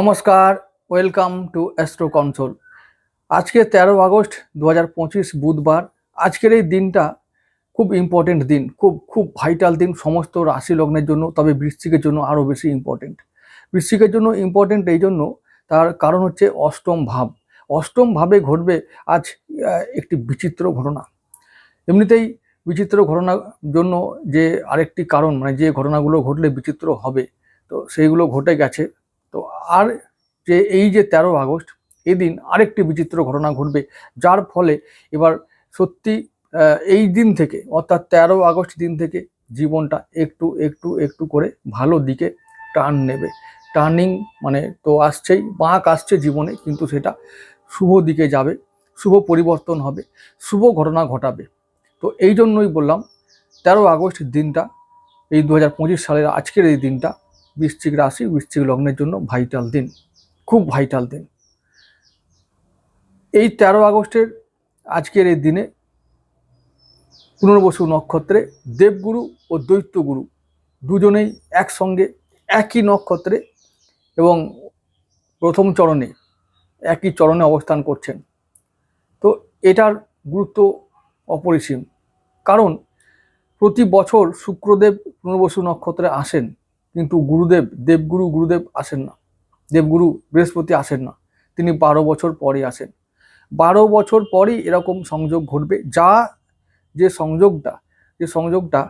নমস্কার, welcome to astro console আজকে তেরো আগস্ট দু হাজার পঁচিশ বুধবার। আজকের এই দিনটা খুব ইম্পর্টেন্ট দিন, খুব খুব ভাইটাল দিন সমস্ত রাশি লগ্নের জন্য, তবে বৃশ্চিকের জন্য আরও বেশি ইম্পর্টেন্ট বৃশ্চিকের জন্য ইম্পর্টেন্ট এই জন্য, তার কারণ হচ্ছে অষ্টম ভাব। অষ্টম ভাবে ঘটবে আজ একটি বিচিত্র ঘটনা। এমনিতেই বিচিত্র ঘটনার জন্য যে আরেকটি কারণ মানে যে ঘটনাগুলো ঘটলে বিচিত্র হবে, তো সেইগুলো ঘটে গেছে। তো আর যে এই যে তেরো আগস্ট, এদিন আরেকটি বিচিত্র ঘটনা ঘটবে, যার ফলে এবার সত্যি এই দিন থেকে, অর্থাৎ তেরো আগস্ট দিন থেকে জীবনটা একটু একটু একটু করে ভালো দিকে টার্ন নেবে। টার্নিং মানে তো আসছেই, বাঁক আসছে জীবনে, কিন্তু সেটা শুভ দিকে যাবে, শুভ পরিবর্তন হবে, শুভ ঘটনা ঘটাবে। তো এই জন্যই বললাম, তেরো আগস্ট দিনটা, এই দু হাজার পঁচিশ সালের আজকের এই দিনটা বৃশ্চিক রাশি, বৃশ্চিক লগ্নের জন্য ভাইটাল দিন, খুব ভাইটাল দিন। এই তেরো আগস্টের আজকের এই দিনে পুনর্বসু নক্ষত্রে দেবগুরু ও দৈত্যগুরু দুজনেই একসঙ্গে একই নক্ষত্রে এবং প্রথম চরণে একই চরণে অবস্থান করছেন। তো এটার গুরুত্ব অপরিসীম। কারণ প্রতি বছর শুক্রদেব পুনর্বসু নক্ষত্রে আসেন। কিন্তু গুরুদেব, দেবগুরু গুরুদেব আসেন না। দেবগুরু বৃহস্পতি আসেন না। তিনি বারো বছর পরে আসেন। বারো বছর পরই এরকম সংযোগ ঘটবে। যা যে সংযোগটা যে সংযোগটা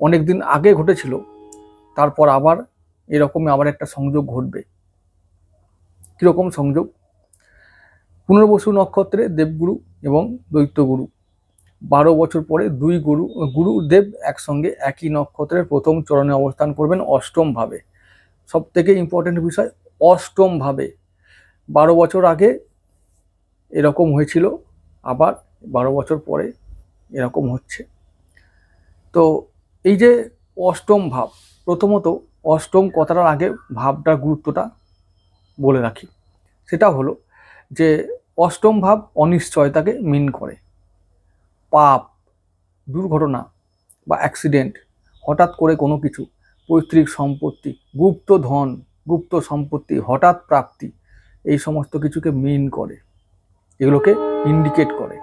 অনেক দিন আগে ঘটেছিল, তারপর আবার এরকমই আবার একটা সংযোগ ঘটবে। কীরকম সংযোগ? পুনর্বসু নক্ষত্রে দেবগুরু এবং দৈত্যগুরু। বারো বছর পরে দুই গুরু, গুরুদেব একসঙ্গে একই নক্ষত্রের প্রথম চরণে অবস্থান করবেন অষ্টম ভাবে সব থেকে ইম্পর্টেন্ট বিষয় অষ্টম ভাবে বারো বছর আগে এরকম হয়েছিল, আবার বারো বছর পরে এরকম হচ্ছে। তো এই যে অষ্টম ভাব, প্রথমত অষ্টম কথাটার আগে ভাবটার গুরুত্বটা বলে রাখি। সেটা হলো যে অষ্টম ভাব অনিশ্চয়তাকে মিন করে। পাপ, দুর্ঘটনা বা অ্যাক্সিডেন্ট হঠাৎ করে কোনো কিছু, পৈতৃক সম্পত্তি, গুপ্ত ধন, গুপ্ত সম্পত্তি হঠাৎ প্রাপ্তি, এই সমস্ত কিছুকে মিন করে, এগুলোকে ইন্ডিকেট করে।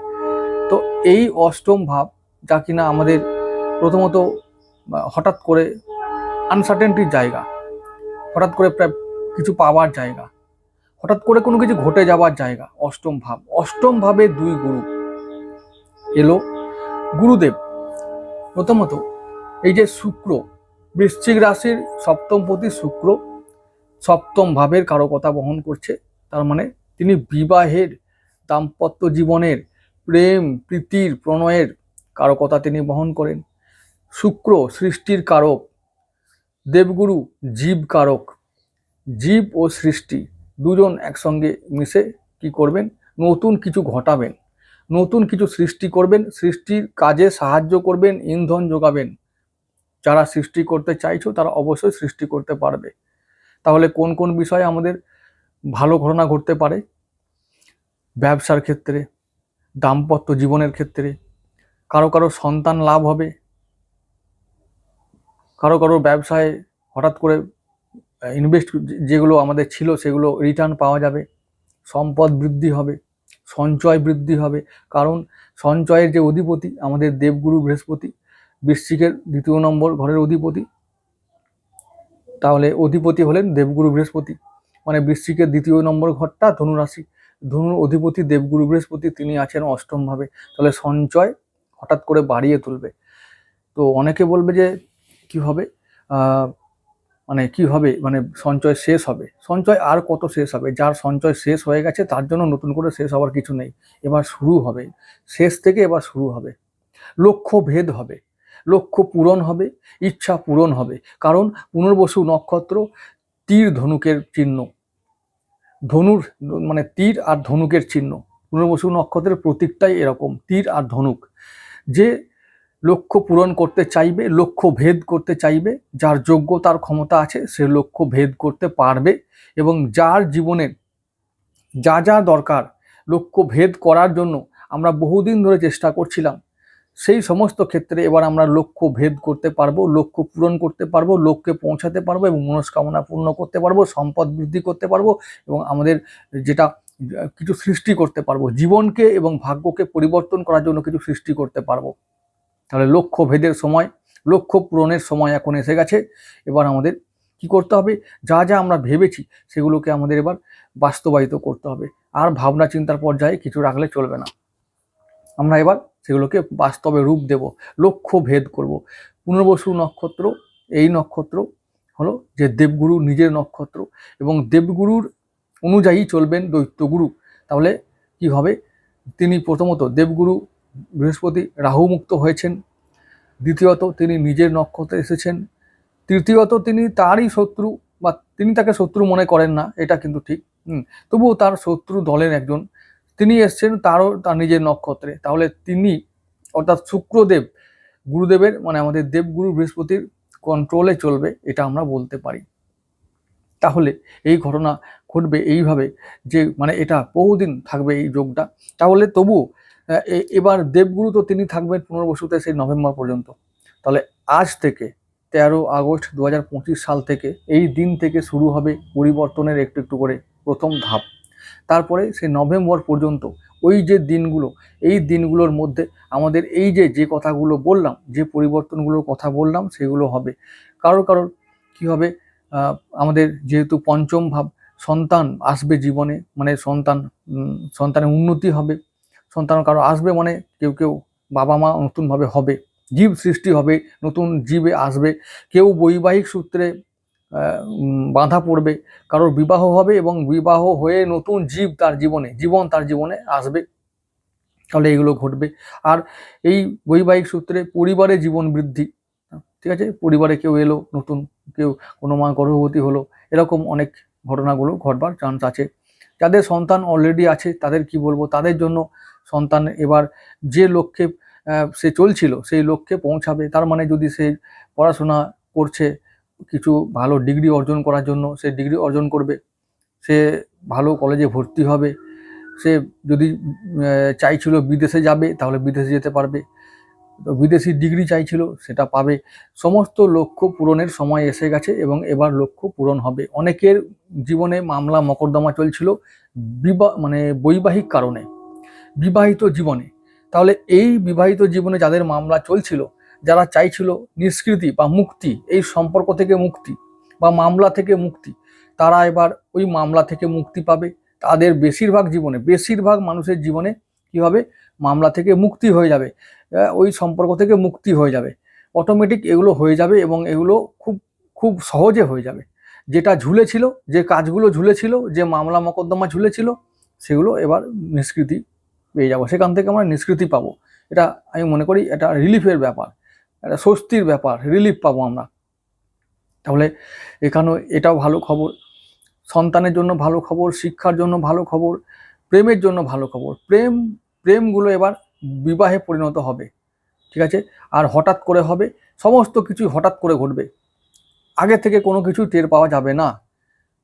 তো এই অষ্টম ভাব যা কিনা আমাদের প্রথমত হঠাৎ করে আনসার্টেনটির জায়গা, হঠাৎ করে প্রায় কিছু পাওয়ার জায়গা, হঠাৎ করে কোনো কিছু ঘটে যাওয়ার জায়গা, অষ্টম ভাব। অষ্টম ভাবে দুই গুরু এলো। গুরুদেব, প্রথমত এই যে শুক্র, বৃশ্চিক রাশির সপ্তমপতি শুক্র সপ্তম ভাবের কারকতা বহন করছে। তার মানে তিনি বিবাহের দাম্পত্য জীবনের প্রেম, প্রীতির, প্রণয়ের কারকতা তিনি বহন করেন। শুক্র সৃষ্টির কারক, দেবগুরু জীব কারক। জীব ও সৃষ্টি দুজন একসঙ্গে মিশে কি করবেন? নতুন কিছু ঘটাবেন। নতুন কিছু সৃষ্টি করবেন, সৃষ্টির কাজে সাহায্য করবেন, ইন্ধন যোগাবেন। যারা সৃষ্টি করতে চাইছো, তারা অবশ্যই সৃষ্টি করতে পারবে। তাহলে কোন কোন বিষয়ে আমাদের ভালো ঘটনা ঘটতে পারে? ব্যবসার ক্ষেত্রে, দাম্পত্য জীবনের ক্ষেত্রে, কারও কারও সন্তান লাভ হবে, কারও কারও ব্যবসায় হঠাৎ করে ইনভেস্ট যেগুলো আমাদের ছিল, সেগুলো রিটার্ন পাওয়া যাবে, সম্পদ বৃদ্ধি হবে। সঞ্চয় বৃদ্ধি হবে। কারণ সঞ্চয়ের যে অধিপতি আমাদের দেবগুরু বৃহস্পতি, বৃশ্চিকের দ্বিতীয় নম্বর ঘরের অধিপতি, তাহলে অধিপতি হলেন দেবগুরু বৃহস্পতি। মানে বৃশ্চিকের দ্বিতীয় নম্বর ঘরটা ধনুরাশি। ধনুর অধিপতি দেবগুরু বৃহস্পতি, তিনি আছেন অষ্টমভাবে। তাহলে সঞ্চয় হঠাৎ করে বাড়িয়ে তুলবে। তো অনেকে বলবে যে, কি হবে? মানে কি হবে? মানে সঞ্চয় শেষ হবে। সঞ্চয় আর কত শেষ হবে? যার সঞ্চয় শেষ হয়ে গেছে, তার জন্য নতুন করে শেষ হওয়ার কিছু নেই। এবার শুরু হবে। শেষ থেকে এবার শুরু হবে। লক্ষ্য ভেদ হবে। লক্ষ্য পূরণ হবে, ইচ্ছা পূরণ হবে। কারণ পুনর্বসু নক্ষত্র তীর ধনুকের চিহ্ন। ধনুর মানে তীর আর ধনুকের চিহ্ন। পুনর্বসু নক্ষত্রের প্রতীকটাই এরকম, তীর আর ধনুক। যে লক্ষ্য পূরণ করতে চাইবে, লক্ষ্য ভেদ করতে চাইবে, যার যোগ্যতার ক্ষমতা আছে সে লক্ষ্য ভেদ করতে পারবে এবং যার জীবনের যা যা দরকার লক্ষ্য ভেদ করার জন্য আমরা বহুদিন ধরে চেষ্টা করছিলাম, সেই সমস্ত ক্ষেত্রে এবার আমরা লক্ষ্য ভেদ করতে পারব, লক্ষ্য পূরণ করতে পারব, লক্ষ্যে পৌঁছাতে পারব এবং মনস্কামনা পূর্ণ করতে পারব, সম্পদ বৃদ্ধি করতে পারব এবং আমাদের যেটা কিছু সৃষ্টি করতে পারব, জীবনকে এবং ভাগ্যকে পরিবর্তন করার জন্য কিছু সৃষ্টি করতে পারব। তাহলে লক্ষ্য ভেদের সময়, লক্ষ্য পূরণের সময় এখন এসে গেছে। এবার আমাদের কি করতে হবে? যা যা আমরা ভেবেছি সেগুলোকে আমাদের এবার বাস্তবায়িত করতে হবে। আর ভাবনা চিন্তার পর্যায়ে কিছু রাখলে চলবে না। আমরা এবার সেগুলোকে বাস্তবে রূপ দেব, লক্ষ্য ভেদ করব। পুনর্বসু নক্ষত্র, এই নক্ষত্র হলো যে দেবগুরু নিজের নক্ষত্র এবং দেবগুরুর অনুযায়ী চলবেন দৈত্যগুরু। তাহলে কি হবে? তিনি প্রথমত দেবগুরু বৃহস্পতি রাহু মুক্ত হয়েছেন। দ্বিতীয়ত তিনি নিজের নক্ষত্রে এসেছেন। তৃতীয়ত তিনি তারই শত্রু বা তিনি তাকে শত্রু মনে করেন না, এটা কিন্তু ঠিক। হুম, তবুও তার শত্রু দলের একজন। তিনি এসছেন তারও, তার নিজের নক্ষত্রে। তাহলে তিনি অর্থাৎ শুক্রদেব, গুরুদেবের মানে আমাদের দেবগুরু বৃহস্পতির কন্ট্রোলে চলবে, এটা আমরা বলতে পারি। তাহলে এই ঘটনা ঘটবে এইভাবে যে মানে এটা বহুদিন থাকবে এই যোগটা। তাহলে তবুও এবার দেবগুরু তো তিনি থাকবেন পুনর্বসুতে সেই নভেম্বর পর্যন্ত। তাহলে আজ থেকে তেরো আগস্ট দু হাজার পঁচিশ সাল থেকে এই দিন থেকে শুরু হবে পরিবর্তনের একটু একটু করে প্রথম ধাপ। তারপরে সেই নভেম্বর পর্যন্ত ওই যে দিনগুলো, এই দিনগুলোর মধ্যে আমাদের এই যে যে কথাগুলো বললাম, যে পরিবর্তনগুলোর কথা বললাম, সেগুলো হবে। কারোর কারোর কি হবে? আমাদের যেহেতু পঞ্চম ভাব, সন্তান আসবে জীবনে মানে সন্তান সন্তানের উন্নতি হবে। সন্তান কারও আসবে মানে কেউ কেউ বাবা মা নতুনভাবে হবে, জীব সৃষ্টি হবে, নতুন জীবে আসবে। কেউ বৈবাহিক সূত্রে বাঁধা পড়বে, কারোর বিবাহ হবে এবং বিবাহ হয়ে নতুন জীব তার জীবনে, জীবন তার জীবনে আসবে। তাহলে এগুলো ঘটবে। আর এই বৈবাহিক সূত্রে পরিবারে জীবন বৃদ্ধি, ঠিক আছে? পরিবারে কেউ এলো, নতুন কেউ কোনো মা গর্ভবতী হলো, এরকম অনেক ঘটনাগুলো ঘটবার চান্স আছে। যাদের সন্তান অলরেডি আছে, তাদের কি বলব? তাদের জন্য সন্তান এবার যে লক্ষ্যে সে চলছিল সেই লক্ষ্যে পৌঁছাবে। তার মানে যদি সে পড়াশোনা করছে কিছু ভালো ডিগ্রি অর্জন করার জন্য, সে ডিগ্রি অর্জন করবে, সে ভালো কলেজে ভর্তি হবে, সে যদি চাইছিল বিদেশে যাবে, তাহলে বিদেশে যেতে পারবে। বিদেশি ডিগ্রি চাইছিল, সেটা পাবে। সমস্ত লক্ষ্য পূরণের সময় এসে গেছে এবং এবার লক্ষ্য পূরণ হবে। অনেকের জীবনে মামলা, মকদ্দমা চলছিল বিবাহ মানে বৈবাহিক কারণে। বিবাহিত জীবনে। তাহলে এই বিবাহিত জীবনে যাদের মামলা চলছিল, যারা চাইছিল নিষ্কৃতি বা মুক্তি, এই সম্পর্ক থেকে মুক্তি বা মামলা থেকে মুক্তি, তারা এবার ওই মামলা থেকে মুক্তি পাবে। তাদের বেশিরভাগ জীবনে, বেশিরভাগ মানুষের জীবনে কি হবে? মামলা থেকে মুক্তি হয়ে যাবে। ওই সম্পর্ক থেকে মুক্তি হয়ে যাবে। অটোমেটিক এগুলো হয়ে যাবে এবং এগুলো খুব খুব সহজে হয়ে যাবে। যেটা ঝুলেছিল, যে কাজগুলো ঝুলেছিল, যে মামলা মকদ্দমা ঝুলেছিল, সেগুলো এবার নিষ্কৃতি পেয়ে যাব। সেখান থেকে আমরা নিষ্কৃতি পাবো। এটা আমি মনে করি এটা রিলিফের ব্যাপার একটা স্বস্তির ব্যাপার, রিলিফ পাবো আমরা। তাহলে এখানেও এটাও ভালো খবর, সন্তানের জন্য ভালো খবর, শিক্ষার জন্য ভালো খবর, প্রেমের জন্য ভালো খবর। প্রেম, প্রেমগুলো এবার বিবাহে পরিণত হবে, ঠিক আছে? আর হঠাৎ করে হবে, সমস্ত কিছুই হঠাৎ করে ঘটবে। আগে থেকে কোনো কিছু টের পাওয়া যাবে না।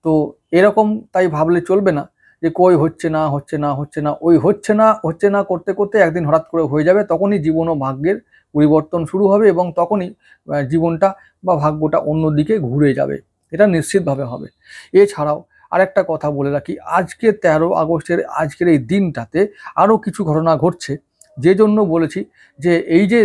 তো এরকম তাই ভাবলে চলবে না। যে কই হচ্ছে না হচ্ছে না হচ্ছে না, ওই হচ্ছে না হচ্ছে না করতে করতে একদিন হঠাৎ করে হয়ে যাবে, তখনই জীবন ও ভাগ্যের পরিবর্তন শুরু হবে এবং তখনই জীবনটা বা ভাগ্যটা অন্যদিকে ঘুরে যাবে। এটা নিশ্চিতভাবে হবে। এছাড়াও আরেকটা কথা বলে রাখি, আজকে তেরো আগস্টের, আজকের এই দিনটাতে আরও কিছু ঘটনা ঘটছে। যে জন্য বলেছি যে এই যে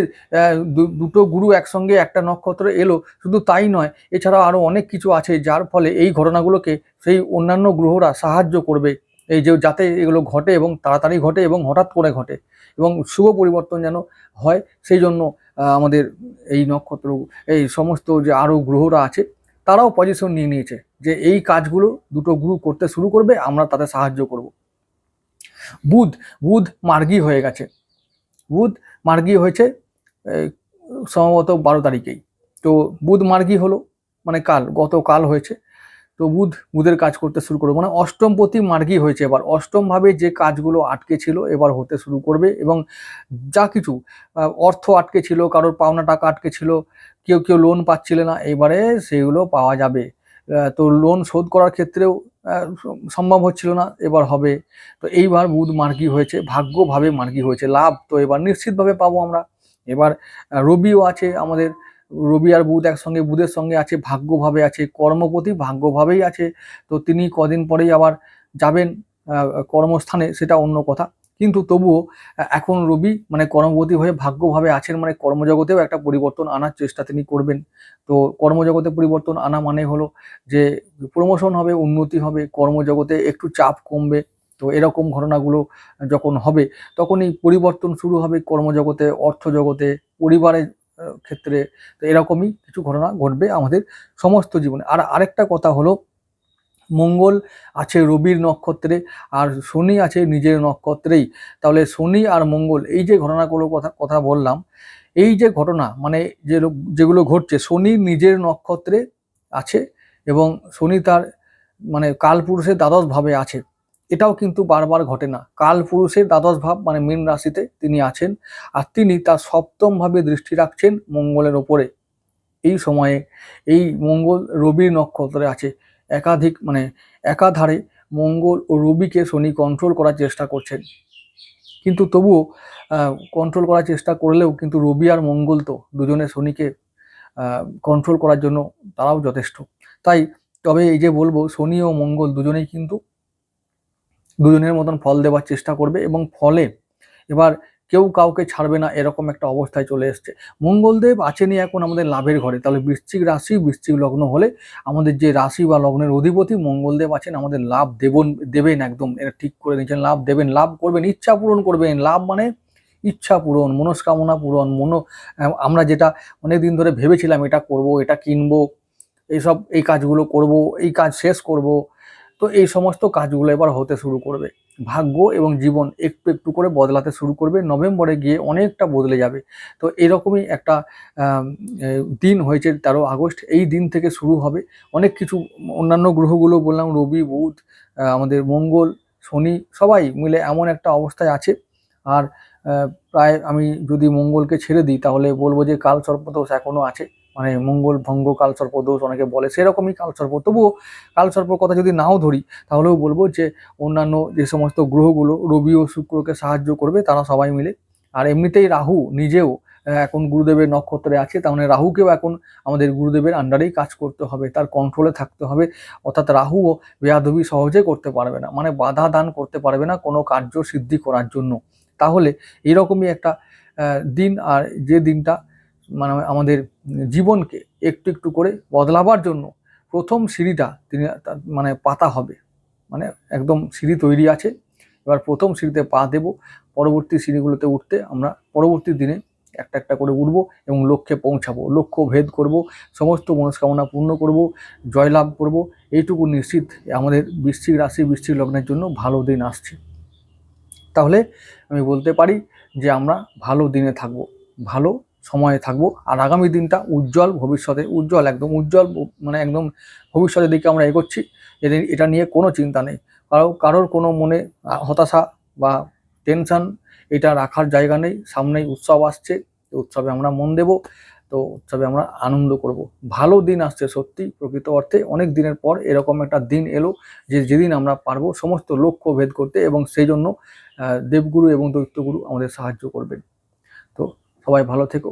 দুটো গুরু একসঙ্গে একটা নক্ষত্র এলো, শুধু তাই নয় এছাড়া আরও অনেক কিছু আছে যার ফলে এই ঘটনাগুলোকে সেই অন্যান্য গ্রহরা সাহায্য করবে। এই যে যাতে এগুলো ঘটে এবং তাড়াতাড়ি ঘটে এবং হঠাৎ করে ঘটে এবং শুভ পরিবর্তন যেন হয়, সেই জন্য আমাদের এই নক্ষত্র, এই সমস্ত যে আরও গ্রহরা আছে, তারাও পজিশন নিয়ে নিয়েছে যে এই কাজগুলো দুটো গ্রুপ করতে শুরু করবে, আমরা তাতে সাহায্য করব। বুধ বুধ মার্গী হয়ে গেছে। বুধ মার্গী হয়েছে সম্ভবত বারো তারিখেই। তো বুধ মার্গী হলো মানে কাল গত কাল হয়েছে। তো বুধ, বুধের কাজ করতে শুরু করবে মানে অষ্টমপতি মার্গী হয়েছে এবার। অষ্টমভাবে যে কাজগুলো আটকে ছিল এবার হতে শুরু করবে এবং যা কিছু অর্থ আটকে ছিল, কারোর পাওনা টাকা আটকে ছিল, কেউ কেউ লোন পাচ্ছিল না, এবারে সেগুলো পাওয়া যাবে। তো লোন শোধ করার ক্ষেত্রেও সম্ভব হচ্ছিল না, এবার হবে। তো এইবার বুধ মার্কি হয়েছে, ভাগ্যভাবে মার্কি হয়েছে, লাভ তো এবার নিশ্চিতভাবে পাবো আমরা। এবার রবিও আছে আমাদের, রবি আর বুধ একসঙ্গে, বুধের সঙ্গে আছে, ভাগ্যভাবে আছে, কর্মপতি ভাগ্যভাবেই আছে। তো তিনি কদিন পরেই আবার যাবেন কর্মস্থানে, সেটা অন্য কথা। কিন্তু তবুও এখন রবি মানে কর্মবতী হয়ে ভাগ্যভাবে আছেন মানে কর্মজগতেও একটা পরিবর্তন আনার চেষ্টা তিনি করবেন। তো কর্মজগতে পরিবর্তন আনা মানে হলো যে প্রমোশন হবে, উন্নতি হবে, কর্মজগতে একটু চাপ কমবে। তো এরকম ঘটনাগুলো যখন হবে, তখনই পরিবর্তন শুরু হবে কর্মজগতে, অর্থজগতে, পরিবারের ক্ষেত্রে। তো এরকমই কিছু ঘটনা ঘটবে আমাদের সমস্ত জীবনে। আর আরেকটা কথা হলো মঙ্গল আছে রবির নক্ষত্রে আর শনি আছে নিজের নক্ষত্রেই। তাহলে শনি আর মঙ্গল, এই যে ঘটনাগুলো কথা কথা বললাম, এই যে ঘটনা মানে যে যেগুলো ঘটছে, শনি নিজের নক্ষত্রে আছে এবং শনি তার মানে কালপুরুষের দ্বাদশ ভাবে আছে। এটাও কিন্তু বারবার ঘটে না। কালপুরুষের দ্বাদশ ভাব মানে মীন রাশিতে তিনি আছেন আর তিনি তার সপ্তম ভাবে দৃষ্টি রাখছেন মঙ্গলের ওপরে। এই সময়ে এই মঙ্গল রবির নক্ষত্রে আছে। একাধিক মানে একাধারে মঙ্গল ও রবিকে শনি কন্ট্রোল করার চেষ্টা করছেন। কিন্তু তবুও কন্ট্রোল করার চেষ্টা করলেও কিন্তু রবি আর মঙ্গল তো দুজনে শনিকে কন্ট্রোল করার জন্য তারাও যথেষ্ট। তাই তবে এই যে বলব, শনি ও মঙ্গল দুজনেই কিন্তু দুজনের মতন ফল দেওয়ার চেষ্টা করবে এবং ফলে এবার কেউ কাউকে ছাড়বে না, এরকম একটা অবস্থায় চলে এসছে। মঙ্গলদেব আছেনই এখন আমাদের লাভের ঘরে। তাহলে বৃশ্চিক রাশি, বৃশ্চিক লগ্ন হলে আমাদের যে রাশি বা লগ্নের অধিপতি মঙ্গলদেব আছেন, আমাদের লাভ দেবন, দেবেন একদম। এটা ঠিক করে নিচ্ছেন লাভ দেবেন, লাভ করবেন, ইচ্ছা পূরণ করবেন। লাভ মানে ইচ্ছা পূরণ, মনস্কামনা পূরণ, মনো আমরা যেটা অনেক দিন ধরে ভেবেছিলাম, এটা করব, এটা কিনবো, এইসব, এই কাজগুলো করব, এই কাজ শেষ করব তো এই সমস্ত কাজগুলো এবার হতে শুরু করবে। ভাগ্য এবং জীবন একটু একটু করে বদলাতে শুরু করবে। নভেম্বরে গিয়ে অনেকটা বদলে যাবে। তো এরকমই একটা দিন হয়েছে তেরো আগস্ট। এই দিন থেকে শুরু হবে। অনেক কিছু অন্যান্য গ্রহগুলো বললাম, রবি, বুধ আমাদের মঙ্গল, শনি, সবাই মিলে এমন একটা অবস্থায় আছে। আর প্রায় আমি যদি মঙ্গলকে ছেড়ে দিই, তাহলে বলব যে কাল সর্পদোষ এখনও আছে। মানে মঙ্গল ভঙ্গ কাল সর্পদোষ অনেকে বলে, সেরকমই কাল সর্প তবুও কাল সর্পর কথা যদি নাও ধরি, তাহলেও বলব যে, অন্যান্য যে সমস্ত গ্রহগুলো রবি ও শুক্রকে সাহায্য করবে, তারা সবাই মিলে। আর এমনিতেই রাহু নিজেও এখন গুরুদেবের নক্ষত্রে আছে, তার মানে রাহুকেও এখন আমাদের গুরুদেবের আন্ডারেই কাজ করতে হবে, তার কন্ট্রোলে থাকতে হবে। অর্থাৎ রাহুও বেয়াদবি সহজে করতে পারবে না মানে বাধা দান করতে পারবে না কোনো কার্য সিদ্ধি করার জন্য। তাহলে এরকমই একটা দিন, আর যে দিনটা মানে আমাদের জীবনকে একটু একটু করে বদলাবার জন্য প্রথম সিঁড়িটা তিনি মানে পাতা হবে। মানে একদম সিঁড়ি তৈরি আছে। এবার প্রথম সিঁড়িতে পা দেব। পরবর্তী সিঁড়িগুলোতে উঠতে আমরা পরবর্তী দিনে একটা একটা করে উঠবো এবং লক্ষ্যে পৌঁছাবো। লক্ষ্য ভেদ করব, সমস্ত মনস্কামনা পূর্ণ করব, জয়লাভ করব। এইটুকু নিশ্চিত আমাদের বৃশ্চিক রাশি, বৃশ্চিক লগ্নের জন্য ভালো দিন আসছে। তাহলে আমি বলতে পারি যে আমরা ভালো দিনে থাকব। ভালো সময়ে থাকব। আর আগামী দিনটা উজ্জ্বল ভবিষ্যতে, উজ্জ্বল একদম, উজ্জ্বল মানে একদম ভবিষ্যতের দিকে আমরা এগোচ্ছি। এটা এটা নিয়ে কোনো চিন্তা নেই। কারও, কারোর কোনো মনে হতাশা বা টেনশন এটা রাখার জায়গা নেই। সামনেই উৎসব আসছে উৎসবে আমরা মন দেব। তো উৎসবে আমরা আনন্দ করব। ভালো দিন আসছে সত্যি প্রকৃত অর্থে। অনেক দিনের পর এরকম একটা দিন এলো যে যেদিন আমরা পারব সমস্ত লক্ষ্য ভেদ করতে এবং সেই জন্য দেবগুরু এবং দৈত্যগুরু আমাদের সাহায্য করবেন। সবাই ভালো থেকো।